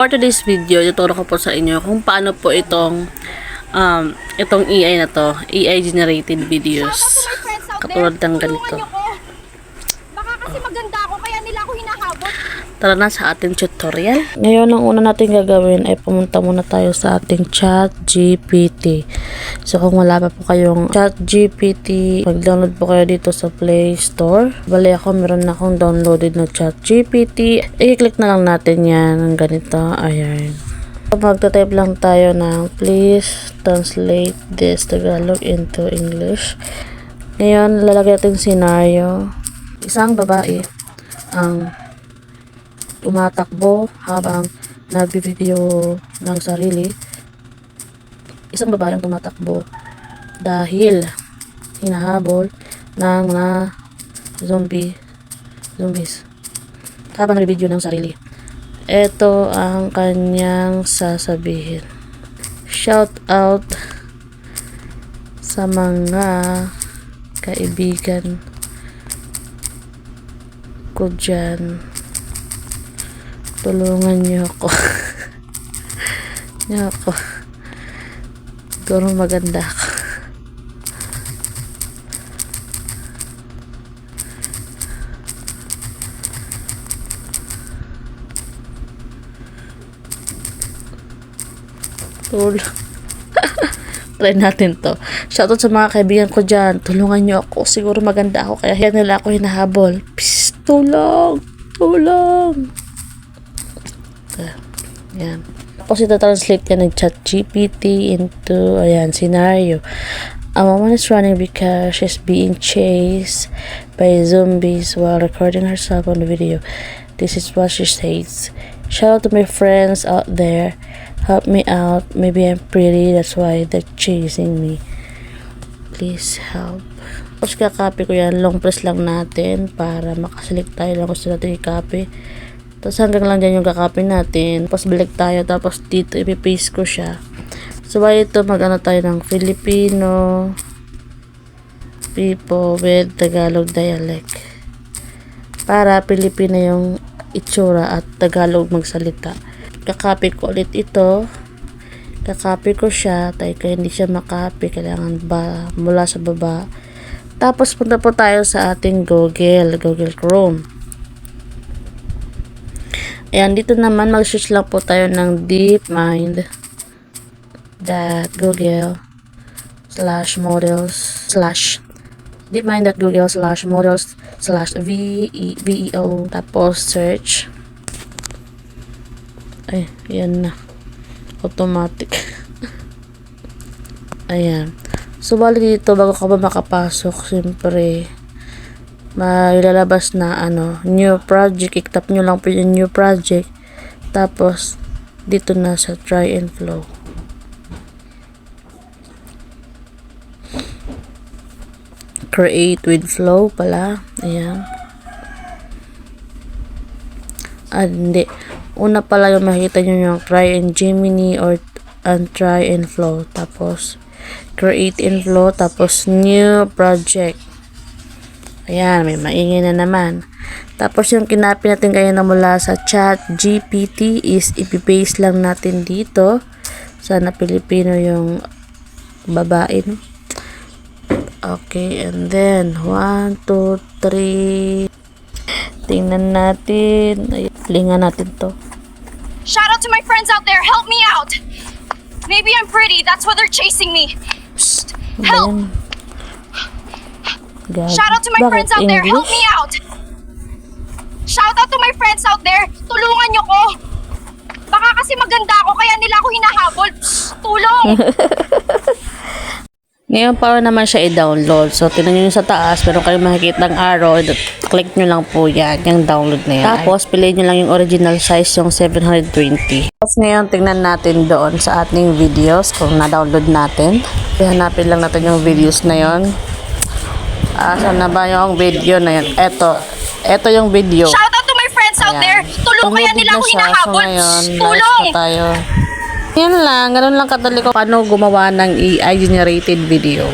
For today's video, ituturo ko po sa inyo kung paano po itong um, itong AI na to, AI generated videos. Katulad ng ganito. Kasi maganda ako, kaya nila ako hinahabot. Tara na sa ating tutorial. Ngayon, ang una natin gagawin ay pumunta muna tayo sa ating chat GPT. So, kung wala pa po kayong chat GPT, mag-download po kayo dito sa Play Store. Bali ako, meron na akong downloaded na chat GPT. I-click na lang natin yan ng ganito. Ayan. So, Magta-type lang tayo ng please translate this Tagalog into English. Ngayon, lalagay natin scenario. Isang babae ang tumatakbo habang nagbibideo ng sarili. Isang babae ang tumatakbo dahil hinahabol ng mga zombie zombies habang nagbibideo ng sarili. Ito ang kanyang sasabihin. Shout out sa mga kaibigan ko dyan. Tulungan niyo ako. Niyo ako. Siguro maganda ako. Tulong. Try natin to. Shoutout sa mga kaibigan ko dyan. Tulungan niyo ako. Siguro maganda ako. Kaya yan nila ako hinahabol. Psst, tulong tulong yan. Tapos ita-translate yan ng chat GPT into, ayan, scenario. A woman is running because she's being chased by zombies while recording herself on the video. This is what she says. Shout out to my friends out there. Help me out. Maybe I'm pretty. That's why they're chasing me. Please help. Tapos kakopy ko yan. Long press lang natin para makaselect tayo lang gusto natin i-copy. Tapos hanggang lang dyan yung kakapin natin. Tapos balik tayo. Tapos dito ipipaste ko siya. So bali ito mag-ano tayo ng Filipino people with Tagalog dialect. Para Pilipino yung itsura at Tagalog magsalita. Kakapit ko ulit ito. Kakapit ko siya. Tayo hindi siya makapit. Kailangan ba mula sa baba. Tapos punta po tayo sa ating Google. Google Chrome. Ayan, dito naman mag-search lang po tayo ng DeepMind Google slash models slash deepmind.google slash models slash VE VEO tapos search ay, yan na automatic ayan so bali dito bago ka ba makapasok siyempre may lalabas na ano, new project. I-tap nyo lang po yung new project. Tapos, dito na sa try and flow. Create with flow pala. Ayan. Ah, hindi. Una pala yung makikita nyo yung try and Gemini or and try and flow. Tapos, create and flow. Tapos, new project. Ayan, may maingay na naman. Tapos yung kinapi natin kayo na mula sa chat GPT is ipipaste lang natin dito. Sana Pilipino yung babae. no? Okay, and then 1, 2, 3. Tingnan natin. Ay, lingan natin to. Shout out to my friends out there, help me out! Maybe I'm pretty, that's why they're chasing me. Psst, help! Shout out to my Bakit friends out there, help me out! Shout out to my friends out there, tulungan niyo ko! Baka kasi maganda ako, kaya nila ako hinahabol. Psst, tulong! Ngayon, para naman siya i-download. So, tinan nyo sa taas, meron kayong makikita ng arrow. Click nyo lang po yan, yung download na yan. Tapos, piliin nyo lang yung original size, yung 720. Tapos ngayon, tingnan natin doon sa ating videos, kung na-download natin. Hanapin lang natin yung videos na yon. Ah, saan na ba yung video na yun? Eto. Eto yung video. Shout out to my friends out Ayan. there, tulong kaya Downloaded nila ako hinahabol. So, ngayon, tulong! na tayo. Yan lang, ganun lang kadali ko paano gumawa ng AI generated video.